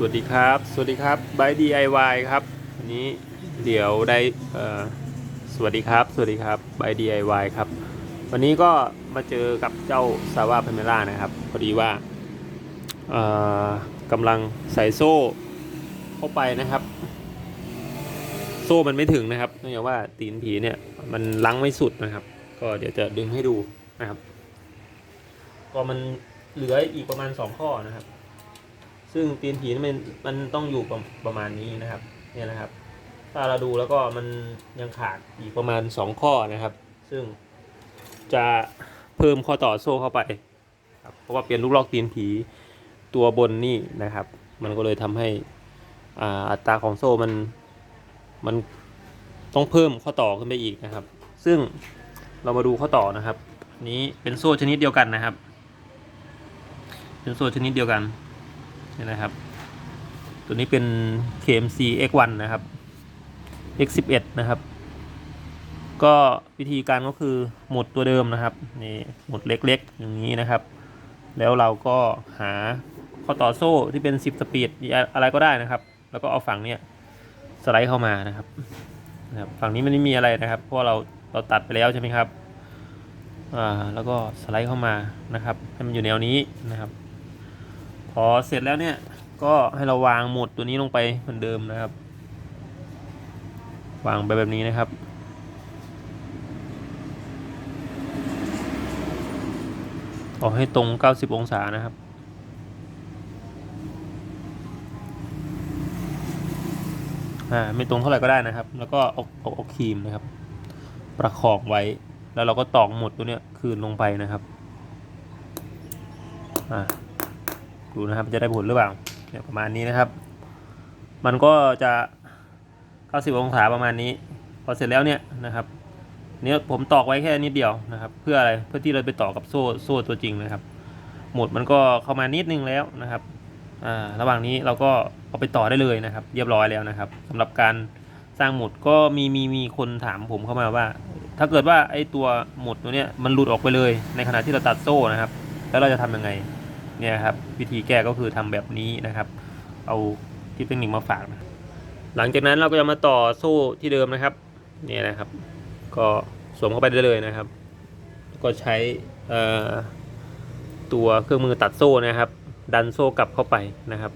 สวัสดีครับ สวัสดีครับบาย DIY ครับวันนี้เดี๋ยวได้สวัสดีครับ สวัสดีครับบาย DIY ครับ วันนี้ก็มาเจอกับเจ้าซาวาพ a เมล่านะครับ พอดีว่ากำลังใส่โซ่เข้าไปนะครับ โซ่มันไม่ถึงนะครับเนื่องจากว่าตีนผีเนี่ยมันลังไม่สุดนะครับ ก็เดี๋ยวจะดึงให้ดูนะครับ ก็มันเหลืออีกประมาณสองข้อนะครับ ซึ่งตีนผีนี่มันมันต้องอยู่ประประมาณนี้นะครับเนี่ยนะครับ ถ้าเราดูแล้วก็มันยังขาดอีกประมาณสองข้อนะครับ ซึ่งจะเพิ่มข้อต่อโซ่เข้าไปครับเพราะว่าเปลี่ยนลูกลอกตีนผีตัวบนนี่นะครับ มันก็เลยทำให้อ่าอัตราของโซ่มันมันต้องเพิ่มข้อต่อขึ้นไปอีกนะครับ ซึ่งเรามาดูข้อต่อนะครับ นี้เป็นโซ่ชนิดเดียวกันนะครับ เป็นโซ่ชนิดเดียวกัน นี่นะครับ ตัวนี้เป็น KMC X1 นะครับ X11 นะครับ ก็วิธีการก็คือหมุดตัวเดิมนะครับนี่หมุดเล็กๆ อย่างนี้นะครับ แล้วเราก็หาข้อต่อโซ่ที่เป็น 10 สปีดอะไรก็ได้นะครับ แล้วก็เอาฝั่งเนี้ยสไลด์เข้ามานะครับนะครับฝั่งนี้มันไม่มีอะไรนะครับ เพราะเราเราตัดไปแล้วใช่ไหมครับอ่าแล้วก็สไลด์เข้ามานะครับให้มันอยู่แนวนี้นะครับ อเสร็จแล้วเนี่ยก็ให้เราวางหมุดตัวนี้ลงไปเหมือนเดิมนะครับ วางไปแบบนี้นะครับ ออกให้ตรง 90 องศานะครับ อ่าไม่ตรงเท่าไหร่ก็ได้นะครับ แล้วก็เอาเอาเอาครีมนะครับ ประคองไว้ แล้วเราก็ตอกหมุดตัวเนี้ยคืนลงไปนะครับ อ่า ดูนะครับจะได้ผลหรือเปล่าเนี่ยประมาณนี้นะครับ มันก็จะ 90 องศาประมาณนี้ พอเสร็จแล้วเนี่ยนะครับเนี่ยผมตอกไว้แค่นิดเดียวนะครับ เพื่ออะไรเพื่อที่เราไปต่อกับโซ่โซ่ตัวจริงนะครับ หมุดมันก็เข้ามานิดนึงแล้วนะครับอ่าระหว่างนี้เราก็เอาไปต่อได้เลยนะครับ เรียบร้อยแล้วนะครับสำหรับการสร้างหมุดก็มีมีมีคนถามผมเข้ามาว่า ถ้าเกิดว่าไอ้ตัวหมุดตัวเนี้ยมันหลุดออกไปเลย ในขณะที่เราตัดโซ่นะครับ แล้วเราจะทำยังไง เนี่ยครับวิธีแก้ก็คือทำแบบนี้นะครับ เอาที่เป็นหนึ่งมาฝากนะหลังจากนั้นเราก็จะมาต่อโซ่ที่เดิมนะครับเนี่ยนะครับ ก็สวมเข้าไปได้เลยนะครับ ก็ใช้ตัวเครื่องมือตัดโซ่นะครับ ดันโซ่กลับเข้าไปนะครับ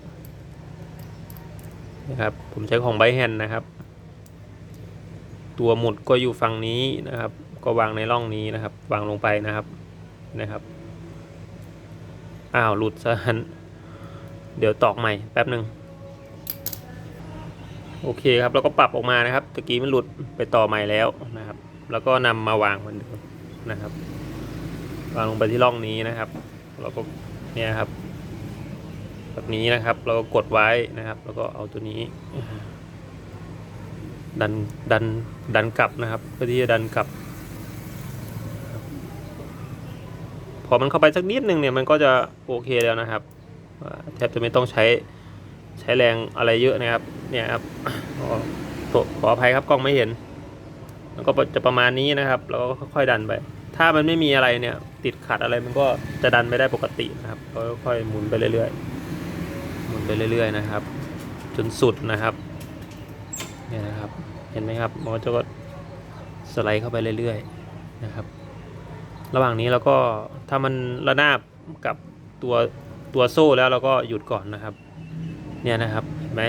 นะครับผมใช้ของไบแฮนนะครับ ตัวหมุดก็อยู่ฝั่งนี้นะครับ ก็วางในร่องนี้นะครับ วางลงไปนะครับนะครับ อ้าวหลุดซะนเดี๋ยวตอกใหม่แป๊บหนึ่งโอเคครับแล้วก็ปรับออกมานะครับตะกี้มันหลุดไปต่อใหม่แล้วนะครับ แล้วก็นำมาวางเหมือนเดิมนะครับ วางลงไปที่ร่องนี้นะครับแล้วก็เนี่ยครับ แบบนี้นะครับ เราก็กดไว้นะครับ แล้วก็เอาตัวนี้ ดันดันดันกลับนะครับ เพื่อที่จะดันกลับ อมันเข้าไปสักนิดนึงเนี่ยมันก็จะโอเคแล้วนะครับแทบจะไม่ต้องใช้ใช้แรงอะไรเยอะนะครับ เนี่ยครับขอขออภัยครับกล้องไม่เห็น แล้วก็จะประมาณนี้นะครับแล้วก็ค่อยๆดันไป ถ้ามันไม่มีอะไรเนี่ยติดขัดอะไรมันก็จะดันไปได้ปกตินะครับก็ค่อยๆหมุนไปเรื่อยๆหมุนไปเรื่อย ๆนะครับ จนสุดนะครับเนี่ยนะครับเห็นไหมครับมันก็สไลด์เข้าไปเรื่อยๆนะครับ ระหว่างนี้เราก็ถ้ามันระนาบกับตัวตัวโซ่แล้วเราก็หยุดก่อนนะครับ เนี่ยนะครับเห็นไหม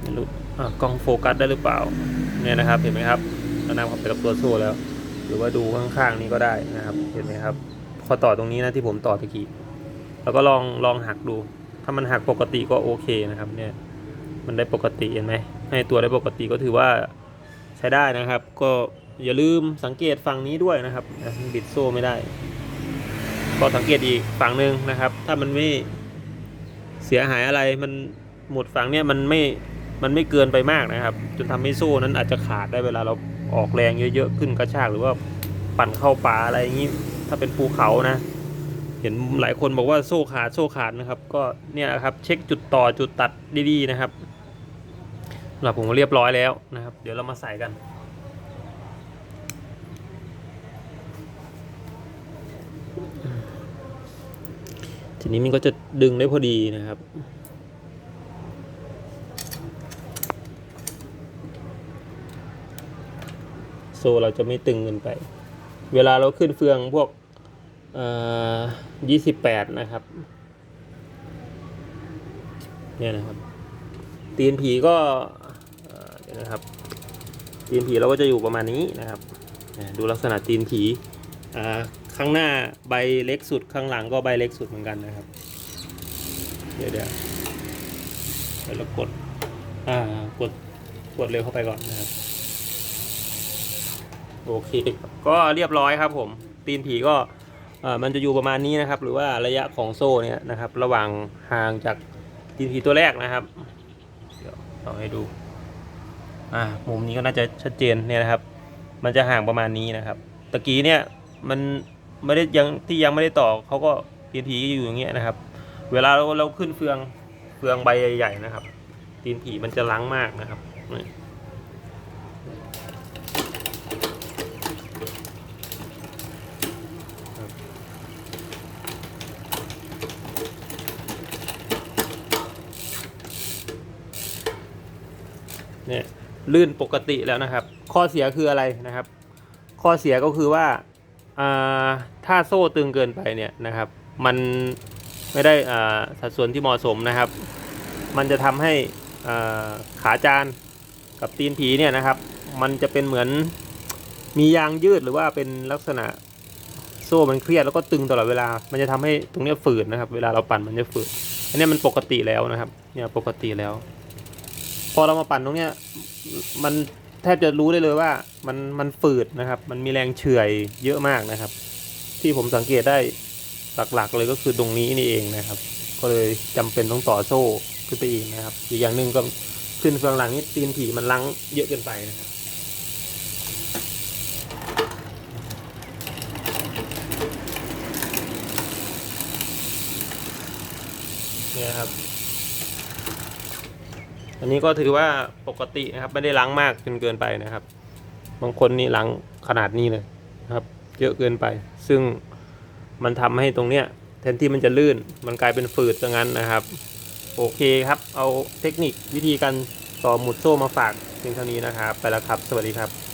ไม่รู้กล้องโฟกัสได้หรือเปล่า เนี่ยนะครับเห็นไหมครับระนาบไปกับตัวโซ่แล้ว หรือว่าดูข้างๆนี้ก็ได้นะครับเห็นไหมครับข้อต่อตรงนี้นะที่ผมต่อตะกี้แล้วก็ลองลองหักดู ถ้ามันหักปกติก็โอเคนะครับ เนี่ย มันได้ปกติเห็นไหมให้ตัวได้ปกติก็ถือว่าใช้ได้นะครับ ก็ อย่าลืมสังเกตฝั่งนี้ด้วยนะครับนบิดโซ่ไม่ได้ ก็สังเกตอีกฝั่งหนึ่งนะครับ ถ้ามันไม่เสียหายอะไรมันหมดฝั่งเนี้ยมันไม่มันไม่เกินไปมากนะครับ จนทำให้โซ่นั้นอาจจะขาดได้เวลาเราออกแรงเยอะๆขึ้นกระชากหรือว่าปั่นเข้าป่าอะไรอย่างนี้ ถ้าเป็นภูเขานะ เห็นหลายคนบอกว่าโซ่ขาดโซ่ขาดนะครับ ก็เนี่ยครับเช็คจุดต่อจุดตัดดีๆนะครับหรับผมก็เรียบร้อยแล้วนะครับ เดี๋ยวเรามาใส่กัน ทีนี้มันก็จะดึงได้พอดีนะครับ โซเราจะไม่ตึงเกินไป เวลาเราขึ้นเฟืองพวกยี่สิบแปดนะครับ เนี่ยนะครับ ตีนผีก็เนะครับ ตีนผีเราก็จะอยู่ประมาณนี้นะครับ ดูลักษณะตีนผีอ่า ข้างหน้าใบเล็กสุดข้างหลังก็ใบเล็กสุดเหมือนกันนะครับเดี๋ยวเดี๋ยวเดี๋ยวเรากดอ่ากดกดเร็วเข้าไปก่อนนะครับโอเคก็เรียบร้อยครับผมตีนผีก็มันจะอยู่ประมาณนี้นะครับ หรือว่าระยะของโซ่เนี่ยนะครับ ระหว่างห่างจากตีนผีตัวแรกนะครับ เดี๋ยวเอาให้ดูอ่ามุมนี้ก็น่าจะชัดเจนเนี่ยนะครับ มันจะห่างประมาณนี้นะครับตะกี้เนี่ยมัน ไม่ได้ยังที่ยังไม่ได้ต่อเขาก็ตีนผีอยู่อย่างเงี้ยนะครับ เวลาเราเราขึ้นเฟืองเฟืองใบใหญ่ๆนะครับ ตีนผีมันจะล้างมากนะครับเนี่ยลื่นปกติแล้วนะครับ ข้อเสียคืออะไรนะครับ ข้อเสียก็คือว่า ถ้าโซ่ตึงเกินไปเนี่ยนะครับ มันไม่ได้สัดส่วนที่เหมาะสมนะครับ มันจะทำให้ขาจานกับตีนผีเนี่ยนะครับ มันจะเป็นเหมือนมียางยืดหรือว่าเป็นลักษณะโซ่มันเครียดแล้วก็ตึงตลอดเวลา มันจะทำให้ตรงนี้ฝืดนะครับ เวลาเราปั่นมันจะฝืด อันนี้มันปกติแล้วนะครับ เนี่ยปกติแล้ว พอเรามาปั่นตรงเนี้ยมัน แทบจะรู้ได้เลยว่ามันมันฝืดนะครับ มันมีแรงเฉื่อยเยอะมากนะครับ ที่ผมสังเกตได้หลักๆ เลยก็คือตรงนี้นี่เองนะครับ ก็เลยจำเป็นต้องต่อโซ่ขึ้นไปอีกนะครับ อีกอย่างหนึ่งก็ขึ้นเฟืองหลังนี่ตีนผีมันลังเยอะเกินไปนะครับเนี่ยครับ อันนี้ก็ถือว่าปกตินะครับ ไม่ได้ล้างมากจนเกินไปนะครับ บางคนนี่ล้างขนาดนี้เลยนะครับ เยอะเกินไป ซึ่งมันทำให้ตรงเนี้ยแทนที่มันจะลื่น มันกลายเป็นฝืดซะงั้นนะครับ โอเคครับ เอาเทคนิควิธีการต่อหมุดโซ่มาฝากเพียงเท่านี้นะครับ ไปแล้วครับ สวัสดีครับ